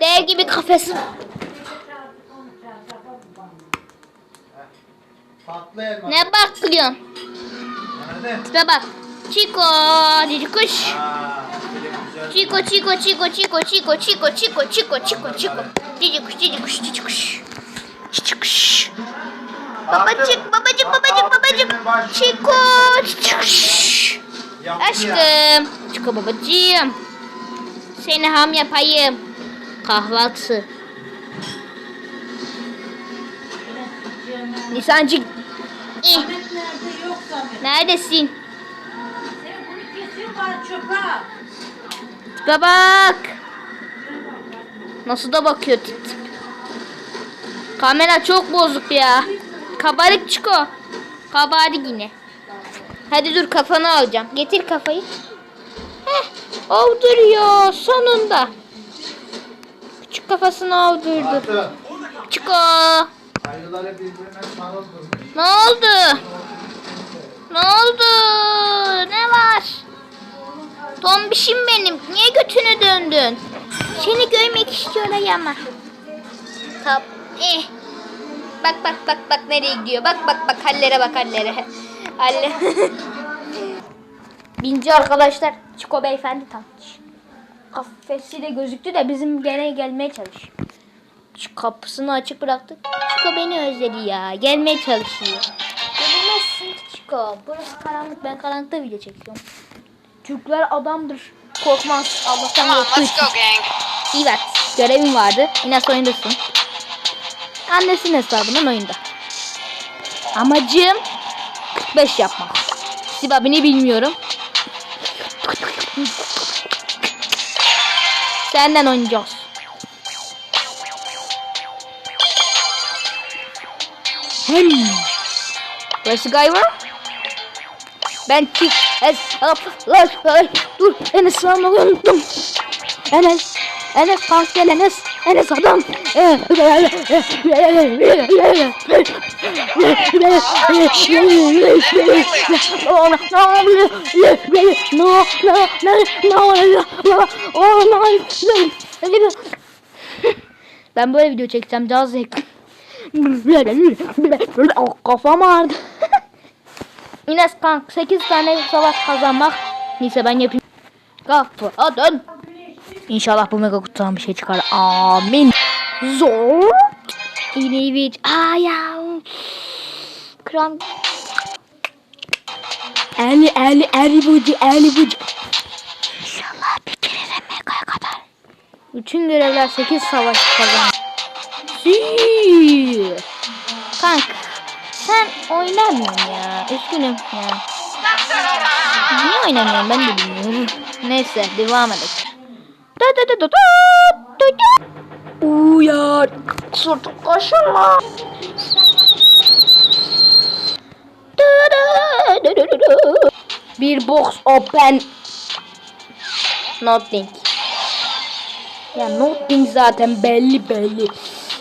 Dev gibi kafesi. Ne bakıyorsun? Şuna bak. Chico, cici kuş. Chico, Chico, Chico, Chico, Chico, Chico, Chico, Chico, Chico, Chico. Cici kuş, cici kuş, cici kuş. Cici kuş. Babacık, babacık, babacık, babacık. Chico, cici kuş. Aşkım. Chico babacığım. Seni ham yapayım. Kahvaltı. Nisancık. Eh, Ahmet nerede yok Samet? neredesin? Sen bunu kesin bana çöpe at. Tipe bak. Nasıl da bakıyor tip tip. Kamera çok bozuk ya. Kabarık Çiko. Kabarık yine. Hadi dur kafanı alacağım. Getir kafayı. Heh, avduruyor sonunda. Küçük kafasını avdurdu. Tatlı. Sarıldı. Ne oldu? Ne oldu? Ne var? Tombişim benim. Niye götünü döndün? Seni görmek istiyor ama. Tap. Eh. Bak bak bak bak nereye gidiyor. Bak bak bak hallere bak hallere. Halle. Binci arkadaşlar. Çiko beyefendi tanış. Kafesi de gözüktü de bizim gene gelmeye çalış. Şu kapısını açık bıraktık. Çiko beni özledi ya. Gelmeye çalışıyor. Gelemezsin Çiko. Burası karanlık. Ben karanlıkta video çekiyorum. Türkler adamdır. Korkmaz. Allah'tan on, korktuğu let's go, gang. Evet. Görevim vardı. Yine oyundasın. Annesinin hesabından oyunda. Amacım 45 yapmak. Sibabini bilmiyorum. Senden oynayacağız. Hem. Burası Guyver. Ben çık. Dur. Enes sağlamayı unuttum. Enes. Enes kalk gel Enes. Enes adam. Ben böyle video çekeceğim daha zevkli. Kafam ağrıdı. Ines kank 8 tane savaş kazanmak. Neyse ben yapayım. Kapı dön. İnşallah bu mega kutudan bir şey çıkar. Amin. Zor. İneviç. Ayağım. Kram. Eli eli eli bucu eli bucu. İnşallah bitiririz megaya kadar. Bütün görevler 8 savaş kazan. Kank. Sen oynamıyorsun ya. Üzgünüm ya. Niye oynamıyorum ben de bilmiyorum. Neyse devam edelim. Da da da da da da da. Uyar. Sırtım kaşınma. Bir box open. Nothing. Ya nothing zaten belli belli.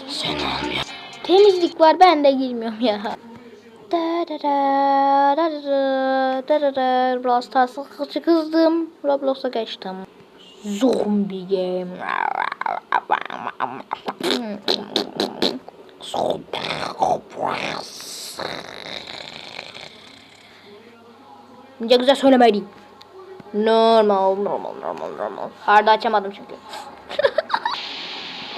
Sen olmuyor. Temizlik var ben de girmiyorum ya. Brawl Stars'a kızdım. Roblox'a geçtim. Zombie game. Ne güzel söylemeliyim. Normal, normal, normal, normal. Harda açamadım çünkü.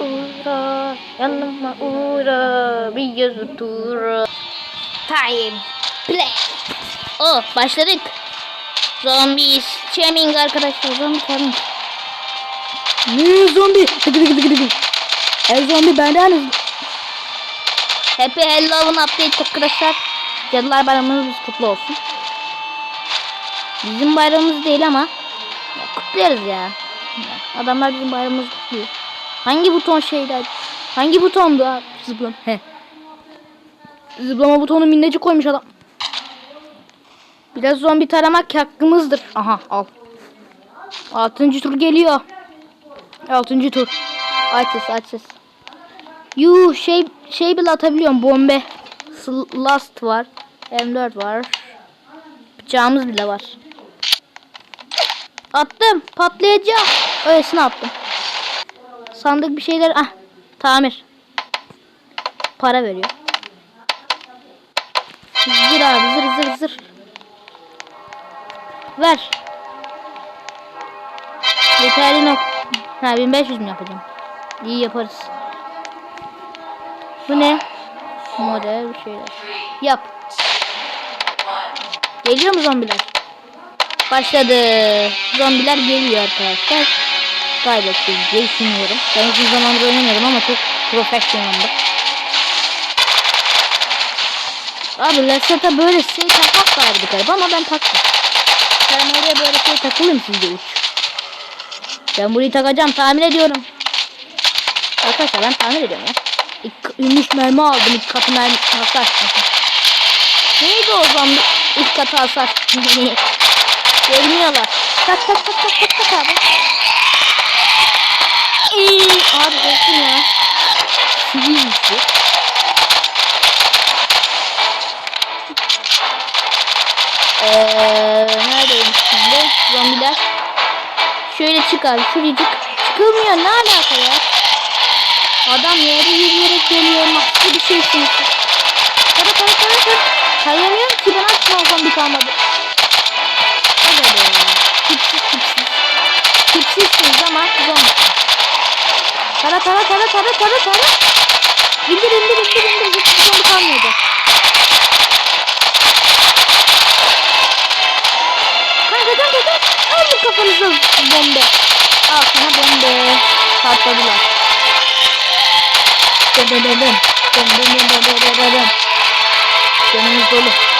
uğra, yanıma uğra, bir yazı tura. Time, play. Oh, başladık. Zombies, chaining arkadaşlar, zombi chaining. Ne zombi? Tıkı tıkı tıkı tıkı. El zombi benden hızlı. Happy Halloween update arkadaşlar. Cadılar bayramınız kutlu olsun. Bizim bayramımız değil ama ya, kutlarız ya. Adamlar bizim bayramımızı kutluyor. Hangi buton şeydi? Hangi butondu? Ha, Zıplam. He. Zıplama butonu minnacık koymuş adam. Biraz zombi taramak hakkımızdır. Aha al. Altıncı tur geliyor. Altıncı tur. Aç ses aç ses. Yuh şey şey bile atabiliyorum bombe. Last var. M4 var. Bıçağımız bile var. Attım. Patlayacak. Öylesine attım. sandık bir şeyler. Ah tamir. Para veriyor. Zır abi zır zır zır. Ver. Yeterli nok. Ha 1500 mi yapacağım? İyi yaparız. Bu ne? Model bir şeyler. Yap. Geliyor mu zombiler? Başladı. Zombiler geliyor arkadaşlar. Kaybettik diye düşünüyorum. Ben uzun zamandır oynamıyorum ama çok profesyoneldim. Abi Lasset'a böyle şey takmak vardı galiba ama ben taktım. Ben oraya böyle şey takılayım sizce uç. Ben burayı takacağım tahmin ediyorum. Arkadaşlar ben tahmin ediyorum ya. İlk, ünlüş mermi aldım ilk katı mermi hasar. Neydi o zombi ilk katı hasar? Görmüyorlar. Tak tak tak tak tak tak abi. İyi. Abi olsun ya. Sivilmiş bu. Eee neredeymiş şimdi? Zombiler. Şöyle çıkar. Şuracık. Çıkılmıyor. Ne alaka ya? Adam yere yürüyerek geliyor. Nasıl bir şeysin? Tara tara tara tara. Kayamıyorum ki ben asla zombi kalmadı. Tara tara tara tara tara tara. İndir indir indir indir. Hiç zombi kalmadı. Kanka kanka kanka. Alın kafanıza bombe. Al sana bombe. Patladılar. Dön dön. Dön dön dön dön dön dön dön dön. Canımız dolu.